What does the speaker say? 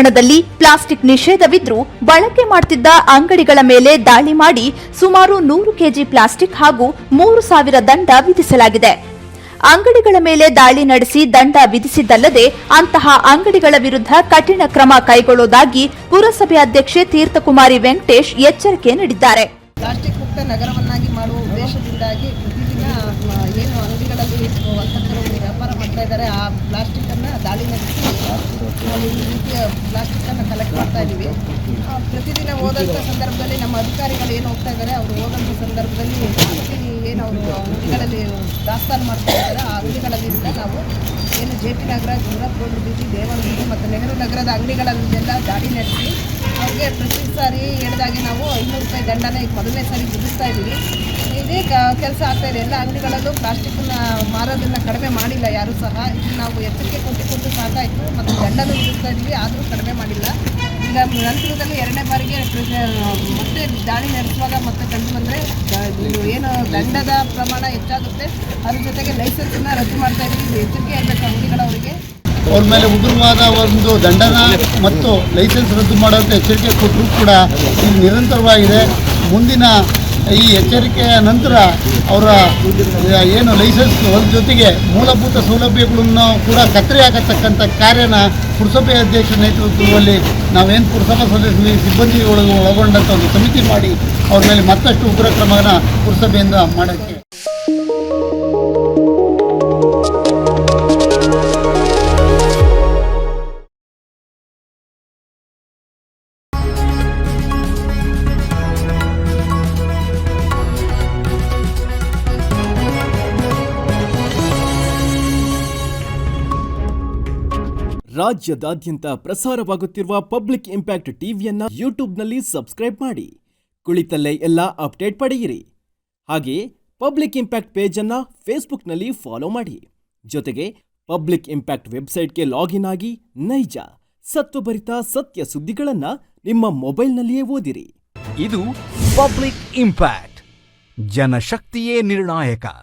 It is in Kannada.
ಪಟ್ಟಣದಲ್ಲಿ ಪ್ಲಾಸ್ಟಿಕ್ ನಿಷೇಧವಿದ್ರೂ ಬಳಕೆ ಮಾಡುತ್ತಿದ್ದ ಅಂಗಡಿಗಳ ಮೇಲೆ ದಾಳಿ ಮಾಡಿ ಸುಮಾರು ನೂರು ಕೆಜಿ ಪ್ಲಾಸ್ಟಿಕ್ ಹಾಗೂ ಮೂರು ಸಾವಿರ ದಂಡ ವಿಧಿಸಲಾಗಿದೆ. ಅಂಗಡಿಗಳ ಮೇಲೆ ದಾಳಿ ನಡೆಸಿ ದಂಡ ವಿಧಿಸಿದ್ದಲ್ಲದೆ ಅಂತಹ ಅಂಗಡಿಗಳ ವಿರುದ್ಧ ಕಠಿಣ ಕ್ರಮ ಕೈಗೊಳ್ಳುವುದಾಗಿ ಪುರಸಭೆ ಅಧ್ಯಕ್ಷೆ ತೀರ್ಥಕುಮಾರಿ ವೆಂಕಟೇಶ್ ಎಚ್ಚರಿಕೆ ನೀಡಿದ್ದಾರೆ. ಪ್ಲಾಸ್ಟಿಕ್ ಮುಕ್ತ ನಗರವನ್ನಾಗಿ ಮಾಡುವ ಉದ್ದೇಶದಿಂದಾಗಿ ಪ್ರತಿದಿನ ಏನು ಅಂಗಡಿಗಳಲ್ಲಿ ಮಾಡ್ತಾ ಇದ್ದಾರೆ. ಆ ಪ್ಲಾಸ್ಟಿಕ್ಕನ್ನು ದಾಳಿ ನಡೆಸಿ ರೀತಿಯ ಪ್ಲಾಸ್ಟಿಕ್ ರೀತಿಯ ಪ್ಲಾಸ್ಟಿಕ್ಕನ್ನು ಕಲೆಕ್ಟ್ ಮಾಡ್ತಾ ಇದ್ದೀವಿ. ಪ್ರತಿದಿನ ಹೋದಂಥ ಸಂದರ್ಭದಲ್ಲಿ ನಮ್ಮ ಅಧಿಕಾರಿಗಳು ಏನು ಹೋಗ್ತಾ ಇದ್ದಾರೆ, ಅವರು ಹೋದಂಥ ಸಂದರ್ಭದಲ್ಲಿ ಏನು ಅವರು ಅಂಗಡಿಗಳಲ್ಲಿ ದಾಸ್ತಾನು ಮಾಡ್ತಾ ಇದ್ದಾರೆ. ಆ ಅಂಗಡಿಗಳಲ್ಲಿಂದ ನಾವು ಏನು J P Nagar Gujarat road ಬೀದಿ ದೇವಾಲಯ ಮತ್ತು ನೆಹರು ನಗರದ ಅಂಗಡಿಗಳಲ್ಲೆಲ್ಲ ದಾಳಿ ನಡೆಸಿ ಅವ್ರಿಗೆ ಪ್ರತಿ ಸಾರಿ ಹೇಳಿದಾಗೆ ನಾವು ಐನೂರು ರೂಪಾಯಿ ದಂಡನ ಈಗ ಮೊದಲನೇ ಸಾರಿ ವಿಧಿಸ್ತಾ ಇದ್ದೀವಿ. ಇದೇ. ಕೆಲಸ ಆಗ್ತಾ ಇದೆ. ಎಲ್ಲ ಅಂಗಡಿಗಳಲ್ಲೂ ಪ್ಲಾಸ್ಟಿಕ್ನ ಮಾರೋದನ್ನ ಕಡಿಮೆ ಮಾಡಿಲ್ಲ ಯಾರು ಸಹ. ಇದು ನಾವು ಎಚ್ಚರಿಕೆ ಕೊಟ್ಟು ಕೊಟ್ಟು ಸಾಕಾಯಿತು ಮತ್ತು ಗಂಡನ ಇರ್ತಾ ಇದ್ವಿ ಆದರೂ ಕಡಿಮೆ ಮಾಡಿಲ್ಲ. ಈಗ ನಂತರದಲ್ಲಿ ಎರಡನೇ ಬಾರಿಗೆ ಮತ್ತೆ ದಾಳಿ ನಡೆಸುವಾಗ ಮತ್ತೆ ಕಂಡು ಬಂದರೆ ಏನು ದಂಡದ ಪ್ರಮಾಣ ಹೆಚ್ಚಾಗುತ್ತೆ. ಅದ್ರ ಜೊತೆಗೆ ಲೈಸೆನ್ಸನ್ನ ರದ್ದು ಮಾಡ್ತಾ ಇದ್ದೀವಿ. ಇದು ಎಚ್ಚರಿಕೆ ಇರಬೇಕು ಅಂಗಡಿಗಳವರಿಗೆ. ಅವ್ರ ಮೇಲೆ ಉಗ್ರವಾದ ಒಂದು ದಂಡನ ಮತ್ತು ಲೈಸೆನ್ಸ್ ರದ್ದು ಮಾಡುವಂಥ ಎಚ್ಚರಿಕೆ ಕೊಟ್ಟರು ಕೂಡ ಇದು ನಿರಂತರವಾಗಿದೆ. ಮುಂದಿನ ಈ ಎಚ್ಚರಿಕೆಯ ನಂತರ ಅವರ ಏನು ಲೈಸೆನ್ಸ್ ಒಂದು ಜೊತೆಗೆ ಮೂಲಭೂತ ಸೌಲಭ್ಯಗಳನ್ನು ಕೂಡ ಕತ್ತರಿ ಆಗತಕ್ಕಂಥ ಕಾರ್ಯನ ಪುರಸಭೆ ಅಧ್ಯಕ್ಷ ನೇತೃತ್ವದಲ್ಲಿ ನಾವೇನು ಪುರಸಭಾ ಸದಸ್ಯ ಸಿಬ್ಬಂದಿ ಒಳಗ ಒಳಗೊಂಡಂಥ ಒಂದು ಸಮಿತಿ ಮಾಡಿ ಅವ್ರ ಮೇಲೆ ಮತ್ತಷ್ಟು ಉಗ್ರ ಕ್ರಮನ ಪುರಸಭೆಯಿಂದ ಮಾಡೋಕ್ಕೆ ರಾಜ್ಯದಾದ್ಯಂತ ಪ್ರಸಾರವಾಗುತ್ತಿರುವ ಪಬ್ಲಿಕ್ ಇಂಪ್ಯಾಕ್ಟ್ ಟಿವಿಯನ್ನ ಯೂಟ್ಯೂಬ್ನಲ್ಲಿ ಸಬ್ಸ್ಕ್ರೈಬ್ ಮಾಡಿ. ಕುಳಿತಲ್ಲೇ ಎಲ್ಲ ಅಪ್ಡೇಟ್ ಪಡೆಯಿರಿ. ಹಾಗೆ ಪಬ್ಲಿಕ್ ಇಂಪ್ಯಾಕ್ಟ್ ಪೇಜನ್ನು ಫೇಸ್ಬುಕ್ನಲ್ಲಿ ಫಾಲೋ ಮಾಡಿ. ಜೊತೆಗೆ ಪಬ್ಲಿಕ್ ಇಂಪ್ಯಾಕ್ಟ್ ವೆಬ್ಸೈಟ್ಗೆ ಲಾಗಿನ್ ಆಗಿ ನೈಜ, ಸತ್ವಭರಿತ ಸತ್ಯ ಸುದ್ದಿಗಳನ್ನು ನಿಮ್ಮ ಮೊಬೈಲ್ನಲ್ಲಿಯೇ ಓದಿರಿ. ಇದು ಪಬ್ಲಿಕ್ ಇಂಪ್ಯಾಕ್ಟ್, ಜನಶಕ್ತಿಯೇ ನಿರ್ಣಾಯಕ.